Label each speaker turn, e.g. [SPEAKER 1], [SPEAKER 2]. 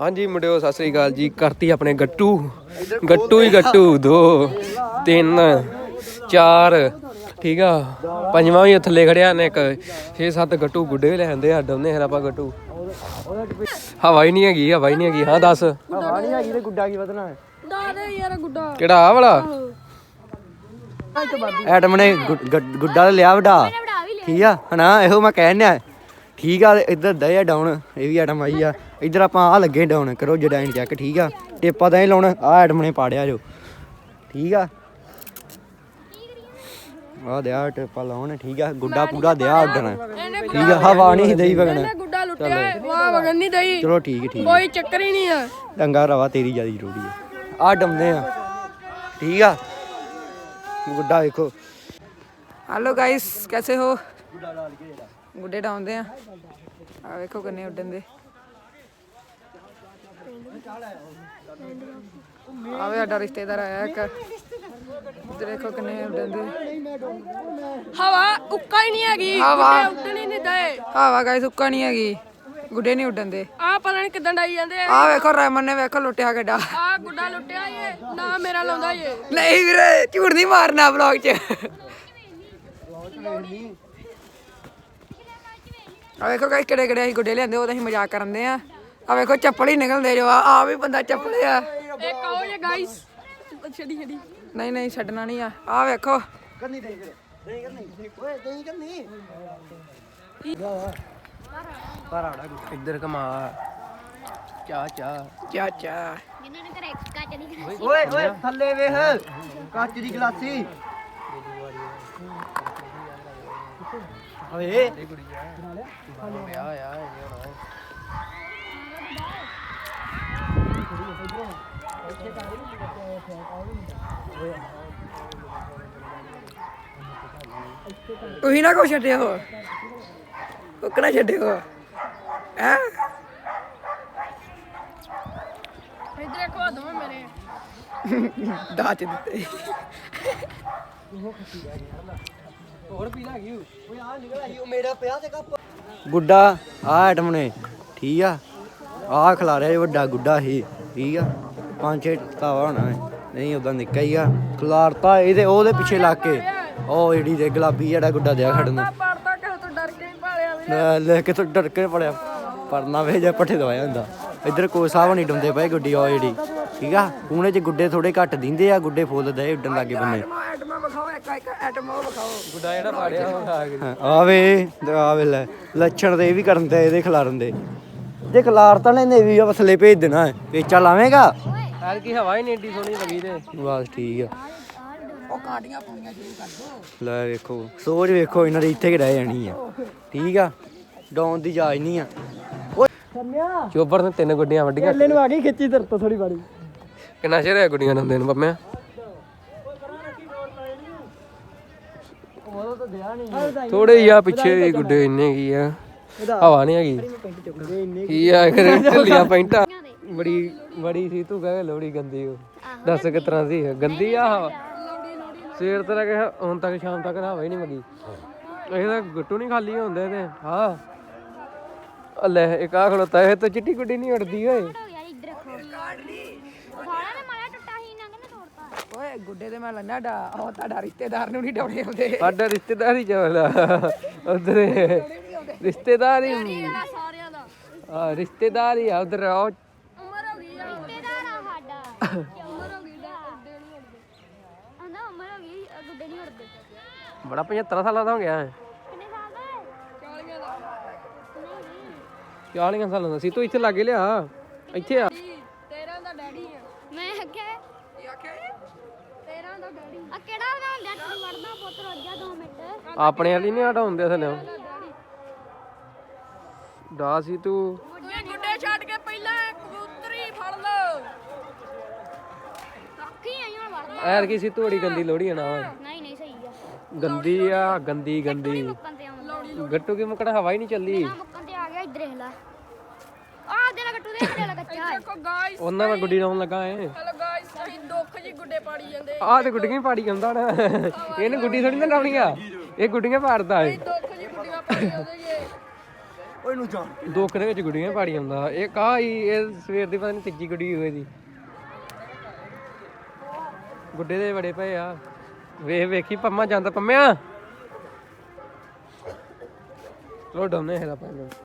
[SPEAKER 1] ਹਾਂਜੀ ਮੁੰਡਿਓ ਸਤਿ ਸ੍ਰੀ ਅਕਾਲ ਜੀ। ਕਰਤੀ ਆਪਣੇ ਗੱਟੂ। ਗੱਟੂ ਹੀ ਗੱਟੂ ਦੋ ਤਿੰਨ ਚਾਰ ਠੀਕ ਆ? ਪੰਜਵਾਂ ਵੀ ਥੱਲੇ ਖੜਿਆ ਨੇ ਇੱਕ। 6-7 ਗੱਟੂ ਗੁੱਡੇ ਵੀ ਲੈ ਆਂਦੇ ਆ ਡੋਨੇ ਫਿਰ ਆਪਾਂ ਗੱਟੂ। ਹਵਾ ਹੀ ਨਹੀਂ ਹੈਗੀ ਹਵਾ ਹੀ ਨਹੀਂ ਹੈਗੀ। ਹਾਂ ਦੱਸ।
[SPEAKER 2] ਹਵਾ ਨਹੀਂ ਹੈਗੀ ਤੇ ਗੁੱਡਾ ਕੀ ਵਧਣਾ ਹੈ?
[SPEAKER 3] ਦਾਦੇ ਯਾਰ ਗੁੱਡਾ।
[SPEAKER 1] ਕਿਹੜਾ ਆ ਵਾਲਾ?
[SPEAKER 2] ਐਟਮ ਨੇ ਗੁੱਡਾ ਲਿਆ ਵਡਾ। ਠੀਕ ਆ? ਹਨਾ ਇਹੋ ਮੈਂ ਕਹਿਣ ਡਿਆ। ਠੀਕ ਆ ਇੱਧਰ ਦਏ ਆ ਡਾਊਨ ਇਹ ਵੀ ਐਟਮ ਆਈ ਆ। ਇਧਰ ਆਪਾਂ ਆ ਲੱਗੇ ਡਾਊਨ ਕਰੋ ਜਡਾਈਨ ਚੈੱਕ ਠੀਕ ਆ? ਟੇਪਾ ਤਾਂ ਇਹ ਲਾਉਣਾ ਆ ਐਟਮ ਨੇ ਪਾੜਿਆ ਜੋ। ਠੀਕ ਆ? ਆ ਦਿਆ ਟੇਪਾ ਲਾਉਣ ਠੀਕ ਆ? ਗੁੱਡਾ ਪੂਰਾ ਦਿਆ ਉੱਡਣਾ। ਠੀਕ ਆ ਹਵਾ ਨਹੀਂ ਦਈ ਵਗਣਾ।
[SPEAKER 3] ਗੁੱਡਾ ਲੁੱਟਿਆ ਵਾਹ ਵਗਣ ਨਹੀਂ ਦਈ।
[SPEAKER 2] ਚਲੋ ਠੀਕ ਠੀਕ
[SPEAKER 3] ਕੋਈ ਚੱਕਰ ਹੀ ਨਹੀਂ ਆ।
[SPEAKER 2] ਡੰਗਾ ਰਵਾ ਤੇਰੀ ਜ਼ਿਆਦਾ ਜ਼ਰੂਰੀ ਆ। ਆ ਡੰਦੇ ਆ। ਠੀਕ ਆ? ਗੁੱਡਾ ਵੇਖੋ।
[SPEAKER 4] ਹੈਲੋ ਗਾਇਸ ਕੈਸੇ ਹੋ? ਗੁੱਡੇ ਡਾਉਂਦੇ ਆ। ਆ ਵੇਖੋ ਕਿੰਨੇ ਉੱਡਣ ਆਵੇ ਸਾਡਾ ਰਿਸ਼ਤੇਦਾਰ ਆਇਆ ਇੱਕ। ਦੇਖੋ ਕਿੰਨੇ ਉੱਡਣ ਦੇ।
[SPEAKER 3] ਹਵਾ ਉੱਕਾ ਹੀ ਨਹੀਂ ਹੈਗੀ
[SPEAKER 4] ਹਵਾ।
[SPEAKER 3] ਉੱਡਣ ਹੀ ਨਹੀਂ ਦਏ।
[SPEAKER 4] ਹਵਾ ਗਾਇਸ ਉੱਕਾ ਨਹੀਂ ਹੈਗੀ ਗੁੱਡੇ ਨਹੀਂ ਉੱਡਣ ਦੇ।
[SPEAKER 3] ਆ ਪਤਾ ਨਹੀਂ ਕਿਦਾਂ ਡਾਈ ਜਾਂਦੇ
[SPEAKER 4] ਆ ਵੇਖੋ ਰਮਨ ਨੇ ਵੇਖੋ ਲੁੱਟਿਆ ਗੱਡਾ
[SPEAKER 3] ਆ ਗੁੱਡਾ ਲੁੱਟਿਆ ਏ ਨਾ ਮੇਰਾ ਲਾਉਂਦਾ ਏ।
[SPEAKER 4] ਨਹੀਂ ਵੀਰੇ ਝੂਠ ਨਹੀਂ ਮਾਰਨਾ ਵਲੌਗ 'ਚ। ਆ ਵੇਖੋ ਗਾਇਸ ਕਿਹੜੇ ਕਿਹੜੇ ਅਸੀਂ ਗੁੱਡੇ ਲਿਆਂਦੇ ਉਹ ਤਾਂ ਅਸੀਂ ਮਜ਼ਾਕ ਕਰਦੇ ਆ। ਆ ਵੇਖੋ ਚੱਪਲ ਹੀ ਨਿਕਲਦੇ ਜੋ ਆ ਆ ਵੀ ਬੰਦਾ ਚੱਪਲ ਆ।
[SPEAKER 3] ਇਹ ਕਹੋ ਜੇ ਗਾਇਸ ਛੜੀ ਛੜੀ।
[SPEAKER 4] ਨਹੀਂ ਨਹੀਂ ਛੱਡਣਾ ਨਹੀਂ ਆ। ਆ ਵੇਖੋ।
[SPEAKER 1] ਇੱਧਰ ਕਮਾ ਚਾ ਚਾ।
[SPEAKER 4] ਚਾਚਾ
[SPEAKER 5] ਜਿਨ੍ਹਾਂ ਨੇ ਘਰੇ ਕੱਚ ਨਹੀਂ
[SPEAKER 2] ਓਏ ਓਏ ਥੱਲੇ ਵੇਖ। ਕੱਚ ਦੀ ਗਲਾਸੀ। ਓਏ
[SPEAKER 1] ਵਿਆਹ ਆ ਇਹ ਹੋਣਾ
[SPEAKER 4] ਤੁਸੀਂ ਨਾ ਕੋ ਛੱਡਿਓ ਕੁੱਕਣਾ ਛੱਡਿਓ ਹੈ?
[SPEAKER 3] ਇੱਧਰ ਮੇਰੇ
[SPEAKER 4] ਦਾਚ ਦਿੱਤੇ
[SPEAKER 2] ਗੁੱਡਾ ਆ ਆਈਟਮ ਨੇ ਠੀਕ ਆ? ਆ ਖਿਲਾਰਿਆ ਇਹ ਵੱਡਾ ਗੁੱਡਾ ਸੀ ਠੀਕ ਆ? ਪੰਜ ਛੇ ਤਾਵਾ ਹੋਣਾ ਹੈ। ਨਹੀਂ ਉਦਾਂ ਨਿੱਕਾ ਹੀ ਆ। ਖਿਲਾਰਤਾ ਇਹਦੇ ਉਹਦੇ ਪਿੱਛੇ ਲੱਗ ਕੇ। ਉਹ ਏਡੀ ਦੇ ਗੁਲਾਬੀ ਜਿਹੜਾ ਗੁੱਡਾ ਦਿਆ ਖੜਨ
[SPEAKER 3] ਕਿਸੇ ਤੋਂ ਡਰ ਕੇ ਹੀ ਪਾਲਿਆ ਵੀ।
[SPEAKER 2] ਲੈ ਕੇ ਤੂੰ ਡਰ ਕੇ ਪੜਿਆ ਪਰਨਾ ਵੇ ਜਾਂ ਪੱਠੇ ਦਵਾਇਆ ਹੁੰਦਾ। ਇੱਧਰ ਕੋਈ ਸਾਹ ਨਹੀਂ ਡੁੰਦੇ ਪਏ ਗੁੱਡੀ ਉਹ ਜਿਹੜੀ ਠੀਕ ਆ? ਕੂਣੇ ਚ ਗੁੱਡੇ ਥੋੜੇ ਘੱਟ ਦਿੰਦੇ ਆ ਗੁੱਡੇ ਫੁੱਲ ਦੇ ਉੱਡਣ ਲੱਗੇ ਬੰਨੇ
[SPEAKER 4] ਐਟਮਾਂ ਵਿਖਾਓ ਇੱਕ ਇੱਕ ਐਟਮ ਉਹ ਵਿਖਾਓ।
[SPEAKER 1] ਗੁੱਡਾ ਜਿਹੜਾ ਪਾੜਿਆ
[SPEAKER 2] ਆਵੇ ਆਵੇ ਲੈ ਲੱਛਣ ਤੇ ਇਹ ਵੀ ਕਰਨ ਤੇ ਇਹਦੇ ਖਿਲਾਰਨ ਦੇ। ਜੇ ਖਿਲਾਰ ਤਾਂ ਨੇ ਵੀ ਵਸਲੇ ਭੇਜ ਦੇਣਾ ਪੇਚਾ ਲਾਵੇਂਗਾ?
[SPEAKER 1] ਯਾਰ ਕੀ ਹਵਾ ਹੀ ਨਹੀਂ ਏਡੀ ਸੋਹਣੀ ਲੱਗੀ ਤੇ।
[SPEAKER 2] ਬਸ ਠੀਕ ਆ।
[SPEAKER 4] ਉਹ ਕਾਂਡੀਆਂ ਪਾਉਣੀਆਂ ਸ਼ੁਰੂ ਕਰ ਦੋ।
[SPEAKER 2] ਲੈ ਵੇਖੋ ਸੋਚ ਵੇਖੋ ਇਹਨਾਂ ਦੀ ਇੱਥੇ ਕਿ ਰਹਿ ਜਾਣੀ ਆ। ਠੀਕ ਆ ਡਾਉਣ ਦੀ ਜਾਜ ਨਹੀਂ ਆ।
[SPEAKER 1] ਚੋਬਰ ਨੇ ਤਿੰਨ ਗੁੱਡੀਆਂ ਵੱਡੀਆਂ
[SPEAKER 2] ਨੂੰ ਆ ਗਈ ਖਿੱਚੀ ਤੇਰੇ ਤੋਂ ਥੋੜੀ ਬਾੜੀ
[SPEAKER 1] ਕਿੰਨਾ ਚਿਰ ਹੋਇਆ ਗੁੱਡੀਆਂ ਨੂੰ ਦੇਣ ਬੰਮਿਆ ਥੋੜੇ ਜਿਹਾ ਪਿੱਛੇ ਵੀ ਗੁੱਡੇ ਇੰਨੇ ਕੀ ਆ। ਹਵਾ ਨਹੀਂ ਹੈਗੀ। ਕੀ ਆ ਕਰੇ ਢਿੱਲੀਆਂ ਪੈਂਟਾਂ। ਬੜੀ ਬੜੀ ਸੀ ਤੂੰ ਕਹੇ ਲੋੜੀ ਗੰਦੀ ਉਹ ਦੱਸ ਕਿਸ ਤਰ੍ਹਾਂ ਸੀ ਗੰਦੀ ਆ ਹਵਾ? ਸਵੇਰ ਤੋਂ ਲੈ ਕੇ ਹੁਣ ਤੱਕ ਸ਼ਾਮ ਤੱਕ ਹਵਾ ਹੀ ਨਹੀਂ ਮਗੀ ਇਹ ਤਾਂ ਗੁੱਟੂ ਨਹੀਂ ਖਾਲੀ ਹੁੰਦੇ ਤੇ ਹਾਂ ਲੈ ਇੱਕ ਆ ਖਲੋਤਾ ਇਹ ਤਾਂ ਚਿੱਟੀ ਗੁੱਡੀ ਨਹੀਂ ਉੜਦੀ ਓਏ।
[SPEAKER 5] ਹੀ
[SPEAKER 4] ਗੁੱਡੇ ਤੇ ਮੈਂ ਲੰਨਾ ਡਾ ਉਹ ਤੁਹਾਡਾ ਰਿਸ਼ਤੇਦਾਰ ਨੂੰ ਨਹੀਂ ਡਾਉਣੇ ਆਉਂਦੇ
[SPEAKER 1] ਸਾਡਾ ਰਿਸ਼ਤੇਦਾਰ ਹੀ ਚਵਲਾ ਉਧਰ ਰਿਸ਼ਤੇਦਾਰ ਹੀ
[SPEAKER 3] ਸਾਰਿਆਂ ਦਾ।
[SPEAKER 1] ਆ ਰਿਸ਼ਤੇਦਾਰ ਹੀ ਆ ਉਧਰ ਆ
[SPEAKER 3] ਉਮਰ ਹੋ ਗਈ ਆ
[SPEAKER 5] ਰਿਸ਼ਤੇਦਾਰ ਆ ਸਾਡਾ
[SPEAKER 3] ਹੋ ਗਈ ਦਾ ਉੱਡੇ ਨਹੀਂ ਉੱਡਦੇ
[SPEAKER 5] ਆਂਦਾ ਉਮਰ ਹੋ ਗਈ ਗੁੱਡੇ ਨਹੀਂ ਉੜਦੇ
[SPEAKER 1] ਬੜਾ 75 ਸਾਲਾਂ ਦਾ ਹੋ ਗਿਆ। ਹੈ
[SPEAKER 5] ਕਿੰਨੇ ਸਾਲ ਦਾ। ਹੈ
[SPEAKER 3] 40 ਦਾ
[SPEAKER 1] 40 ਸਾਲਾਂ ਦਾ ਸੀ ਤੂੰ ਇੱਥੇ ਲਾਗੇ ਲਿਆ। ਇੱਥੇ ਆ।
[SPEAKER 3] ਤੇਰਾ ਦਾ ਡੈਡੀ ਆ
[SPEAKER 5] ਮੈਂ ਆਖਿਆ
[SPEAKER 3] ਤੇਰਾ ਦਾ ਡੈਡੀ
[SPEAKER 5] ਆ ਕਿਹੜਾ ਬਣਾਉਣ ਲਿਆ ਤੂੰ ਵੜਦਾ ਪੁੱਤ ਰੁੱਝ ਜਾ 2 ਮਿੰਟ
[SPEAKER 1] ਆਪਣੇ ਵਾਲੀ ਨਹੀਂ ਹਟਾਉਂਦੇ ਥੱਲੇ। ਦਾ ਸੀ ਤੂੰ
[SPEAKER 3] ਓਏ ਗੁੱਡੇ ਛੱਡ ਕੇ ਪਹਿਲਾਂ ਇਹ ਕਬੂਤਰੀ ਫੜ ਲਓ
[SPEAKER 5] ਕੀ ਆਈ ਹੁਣ ਵੜਦਾ
[SPEAKER 1] ਐਰ ਕੀ ਸੀ ਤੋੜੀ ਗੰਦੀ ਲੋੜੀ ਨਾ
[SPEAKER 5] ਨਹੀਂ ਨਹੀਂ ਸਹੀ ਆ।
[SPEAKER 1] ਗੰਦੀ ਆ ਗੰਦੀ ਗੰਦੀ।
[SPEAKER 5] ਮੁੱਕਣ ਤੇ ਆਉਂਦਾ
[SPEAKER 1] ਗੱਟੂ ਕੀ ਮੁਕੜਾ ਹਵਾ ਹੀ ਨਹੀਂ ਚੱਲੀ
[SPEAKER 5] ਨਾ ਮੁੱਕਣ ਤੇ ਆ ਗਿਆ ਇੱਧਰ ਦੇਖ ਲੈ। ਆ ਦੇ ਗੱਟੂ ਦੇ ਲਾ ਕੱਚਾ ਹੈ।
[SPEAKER 3] ਦੇਖੋ ਗਾਇਸ
[SPEAKER 1] ਉਹਨਾਂ ਮੈਂ ਗੁੱਡੀ ਲਾਉਣ ਲੱਗਾ ਏ
[SPEAKER 3] ਹਲੋ ਗਾਇਸ ਅਸੀਂ ਦੁੱਖ ਜੀ ਗੁੱਡੇ ਪਾੜੀ ਜਾਂਦੇ।
[SPEAKER 1] ਆਹ ਤੇ ਗੁੱਡੀਆਂ ਹੀ ਪਾੜੀ ਜਾਂਦਾ ਨਾ। ਇਹਨੇ ਗੁੱਡੀ ਥੋੜੀ ਨਾ ਲਾਉਣੀ ਆ। ਇਹ ਗੁੱਡੀਆਂ ਪਾੜਦਾ ਏ।
[SPEAKER 3] ਦੁੱਖ ਜੀ ਗੁੱਡੀਆਂ ਪਾੜੀ ਜਾਂਦੇ ਜੇ।
[SPEAKER 2] ਓਏ ਨੂੰ ਜਾਣ
[SPEAKER 1] ਦੁੱਖ ਦੇ ਵਿੱਚ ਗੁੱਡੀਆਂ ਪਾੜੀ ਆਉਂਦਾ ਇਹ ਕਾ ਹੀ ਇਹ ਸਵੇਰ ਦੀ ਪਤਾ ਨਹੀਂ ਤੀਜੀ ਗੁੱਡੀ ਹੋਈ ਦੀ। ਗੁੱਡੇ ਦੇ ਬੜੇ ਪਏ ਆ। ਵੇਖ ਵੇਖੀ ਪੰਮਾ ਜਾਂਦਾ ਪੰਮਿਆ। ਲੋ ਡਾਉਨੇ ਹੈਗਾ ਪੰਮਾ